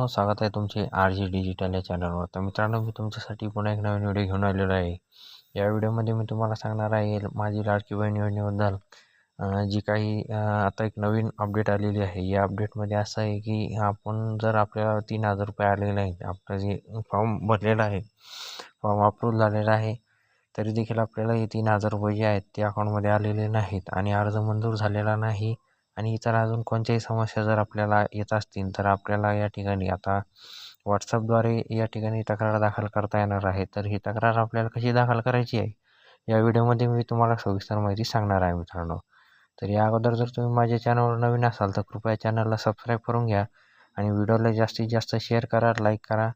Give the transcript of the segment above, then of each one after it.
मित्रांनो स्वागत आहे तुमचे आर जी डिजिटल या चॅनलवर. तर मित्रांनो मी तुमच्यासाठी पुन्हा एक नवीन व्हिडिओ घेऊन आलेलो आहे. या व्हिडिओमध्ये मी तुम्हाला सांगणार आहे माझी लाडकी बहीण योजनेबद्दल जी काही आता एक नवीन अपडेट आलेली आहे. या अपडेटमध्ये असं आहे की आपण जर आपल्याला तीन हजार रुपये आलेले आहेत आपलं जे फॉर्म भरलेला आहे फॉर्म अप्रूव्ह झालेला आहे तरी देखील आपल्याला हे तीन हजार रुपये जे आहेत ते अकाउंटमध्ये आलेले नाहीत आणि अर्ज मंजूर झालेला नाही. आणि इतर अजून कोणत्याही समस्या जर आपल्याला येत असतील तर आपल्याला या ठिकाणी आता व्हॉट्सअपद्वारे या ठिकाणी तक्रार दाखल करता येणार आहे. तर ही तक्रार आपल्याला कशी दाखल करायची आहे? या व्हिडिओमध्ये मी तुम्हाला सविस्तर माहिती सांगणार आहे मित्रांनो. तर या अगोदर जर तुम्ही माझ्या चॅनलवर नवीन असाल तर कृपया चॅनलला सबस्क्राईब करून घ्या आणि व्हिडिओला जास्तीत जास्त शेअर करा लाईक करा.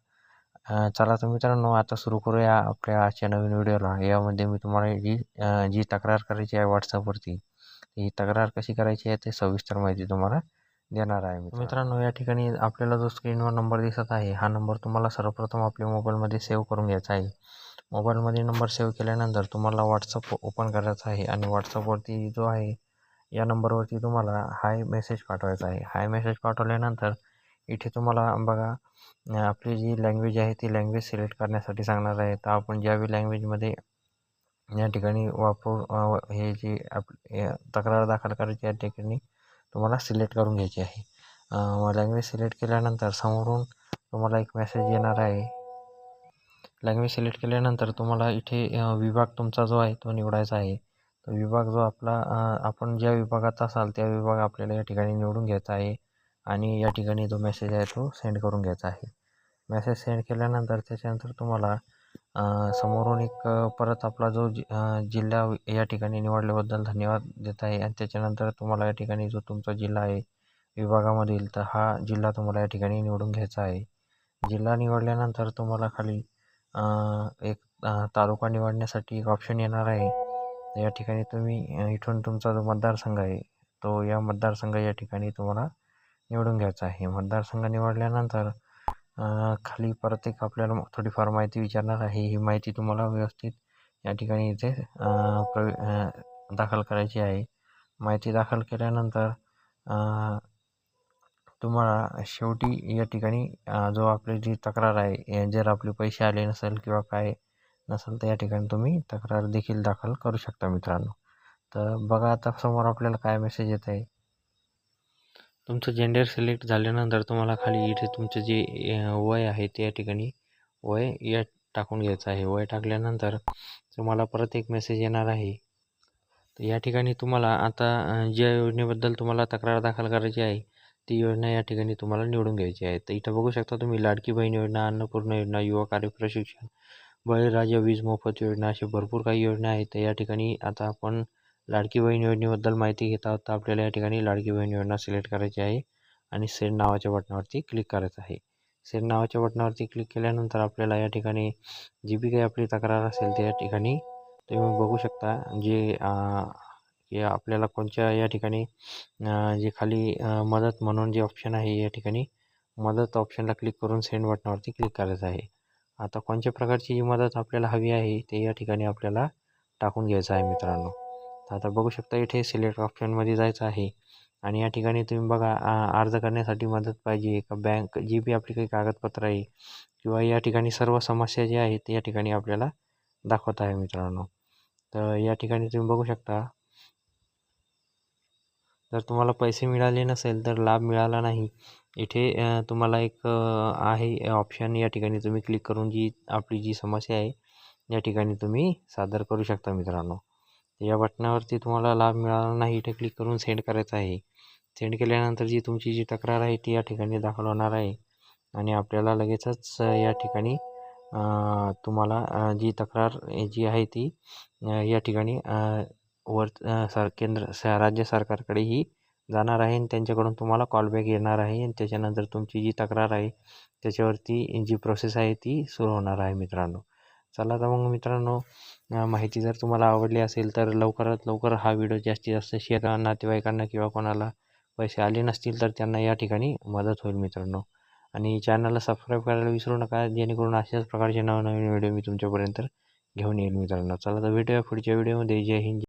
चला तर मित्रांनो आता सुरू करूया आपल्या आजच्या नवीन व्हिडिओला. यामध्ये मी तुम्हाला जी जी तक्रार करायची आहे व्हॉट्सअपवरती ही तक्रार कशी करायची आहे ते सविस्तर माहिती तुम्हाला देणार आहे मित्रांनो. या ठिकाणी आपल्याला जो स्क्रीनवर नंबर दिसत आहे हा नंबर तुम्हाला सर्वप्रथम आपल्या मोबाईलमध्ये सेव्ह करून घ्यायचा आहे. मोबाईलमध्ये नंबर सेव्ह केल्यानंतर तुम्हाला व्हॉट्सअप ओपन करायचा आहे आणि व्हॉट्सअपवरती जो आहे या नंबरवरती तुम्हाला हाय मेसेज पाठवायचा आहे. हाय मेसेज पाठवल्यानंतर इथे तुम्हाला बघा आपली जी लँग्वेज आहे ती लँग्वेज सिलेक्ट करण्यासाठी सांगणार आहे. तर आपण ज्यावेळी लँग्वेजमध्ये या ठिकाणी वापरून हे जे आप हे तक्रार दाखल करायची या ठिकाणी तुम्हाला सिलेक्ट करून घ्यायची आहे. लँग्वेज सिलेक्ट केल्यानंतर समोरून तुम्हाला एक मेसेज येणार आहे. लँग्वेज सिलेक्ट केल्यानंतर तुम्हाला इथे विभाग तुमचा जो आहे तो निवडायचा आहे. तो विभाग जो आपला आपण ज्या विभागात असाल त्या विभाग आपल्याला या ठिकाणी निवडून घ्यायचा आहे आणि या ठिकाणी जो मेसेज आहे तो सेंड करून घ्यायचा आहे. मेसेज सेंड केल्यानंतर त्याच्यानंतर तुम्हाला समोरून एक परत आपला जो जि जिल्हा या ठिकाणी निवडल्याबद्दल धन्यवाद देत आहे. आणि त्याच्यानंतर तुम्हाला या ठिकाणी जो तुमचा जिल्हा आहे विभागामधील तर हा जिल्हा तुम्हाला या ठिकाणी निवडून घ्यायचा आहे. जिल्हा निवडल्यानंतर तुम्हाला खाली एक तालुका निवडण्यासाठी एक ऑप्शन येणार आहे. या ठिकाणी तुम्ही इथून तुमचा जो मतदारसंघ आहे तो या मतदारसंघ या ठिकाणी तुम्हाला निवडून घ्यायचा आहे. मतदारसंघ निवडल्यानंतर खाली परत एक आपल्याला थोडीफार माहिती विचारणार आहे. ही माहिती तुम्हाला व्यवस्थित या ठिकाणी इथे प्रवे दाखल करायची आहे. माहिती दाखल केल्यानंतर तुम्हाला शेवटी या ठिकाणी जो आपली जी तक्रार आहे जर आपले पैसे आले नसेल किंवा काय नसेल तर या ठिकाणी तुम्ही तक्रार देखील दाखल करू शकता मित्रांनो. तर बघा आता समोर आपल्याला काय मेसेज येत आहे. तुमचं जेंडर सिलेक्ट झाल्यानंतर तुम्हाला खाली इथे तुमचं जे वय आहे त्या ठिकाणी वय या टाकून घ्यायचं आहे. वय टाकल्यानंतर तुम्हाला परत एक मेसेज येणार आहे. तर या ठिकाणी तुम्हाला आता ज्या योजनेबद्दल तुम्हाला तक्रार दाखल करायची आहे ती योजना या ठिकाणी तुम्हाला निवडून घ्यायची आहे. तर इथं बघू शकता तुम्ही लाडकी बहीण योजना अन्नपूर्ण योजना युवा कार्य प्रशिक्षण बळीराजा वीज मोफत योजना अशी भरपूर काही योजना आहेत. तर या ठिकाणी आता आपण लाडकी बहीण योजनेबद्दल माहिती घेत आहोत. तर आपल्याला या ठिकाणी लाडकी बहीण योजना सिलेक्ट करायची आहे आणि सेंड नावाच्या बटनावरती क्लिक करायचं आहे. सेंड नावाच्या बटनावरती क्लिक केल्यानंतर आपल्याला या ठिकाणी जी बी काही आपली तक्रार असेल त्या या ठिकाणी तुम्ही बघू शकता जे की आपल्याला कोणत्या या ठिकाणी जे खाली मदत म्हणून जे ऑप्शन आहे या ठिकाणी मदत ऑप्शनला क्लिक करून सेंड बटनावरती क्लिक करायचं आहे. आता कोणत्या प्रकारची जी मदत आपल्याला हवी आहे ते या ठिकाणी आपल्याला टाकून घ्यायचं आहे मित्रांनो. तर आता बघू शकता इथे सिलेक्ट ऑप्शनमध्ये जायचं आहे. आणि या ठिकाणी तुम्ही बघा अर्ज करण्यासाठी मदत पाहिजे. का बँक जी बी आपली काही कागदपत्र आहे किंवा या ठिकाणी सर्व समस्या ज्या आहेत या ठिकाणी आपल्याला दाखवत आहे मित्रांनो. तर या ठिकाणी तुम्ही बघू शकता जर तुम्हाला पैसे मिळाले नसेल तर लाभ मिळाला नाही. इथे तुम्हाला एक आहे ऑप्शन या ठिकाणी तुम्ही क्लिक करून जी आपली जी समस्या आहे या ठिकाणी तुम्ही सादर करू शकता मित्रांनो. या बटनावरती तुम्हाला लाभ मिळाला नाही इथे क्लिक करून सेंड करायचं आहे. सेंड केल्यानंतर जी तुमची जी तक्रार आहे ती या ठिकाणी दाखल होणार आहे. आणि आपल्याला लगेचच या ठिकाणी तुम्हाला जी तक्रार जी आहे ती या ठिकाणी वर सर केंद्र स राज्य सरकारकडेही जाणार आहे आणि त्यांच्याकडून तुम्हाला कॉलबॅक येणार आहे. आणि त्याच्यानंतर तुमची जी तक्रार आहे त्याच्यावरती जी प्रोसेस आहे ती सुरू होणार आहे मित्रांनो. चला तर मग मित्रांनो माहिती जर तुम्हाला आवडली असेल तर लवकरात लवकर हा व्हिडिओ जास्तीत जास्त शेअर करा नातेवाईकांना किंवा कोणाला पैसे आले नसतील तर त्यांना या ठिकाणी मदत होईल मित्रांनो. आणि चॅनलला सबस्क्राईब करायला विसरू नका जेणेकरून अशाच प्रकारचे नवनवीन व्हिडिओ मी तुमच्यापर्यंत घेऊन येईल मित्रांनो. चला तर भेटूया पुढच्या व्हिडिओमध्ये. जय हिंद.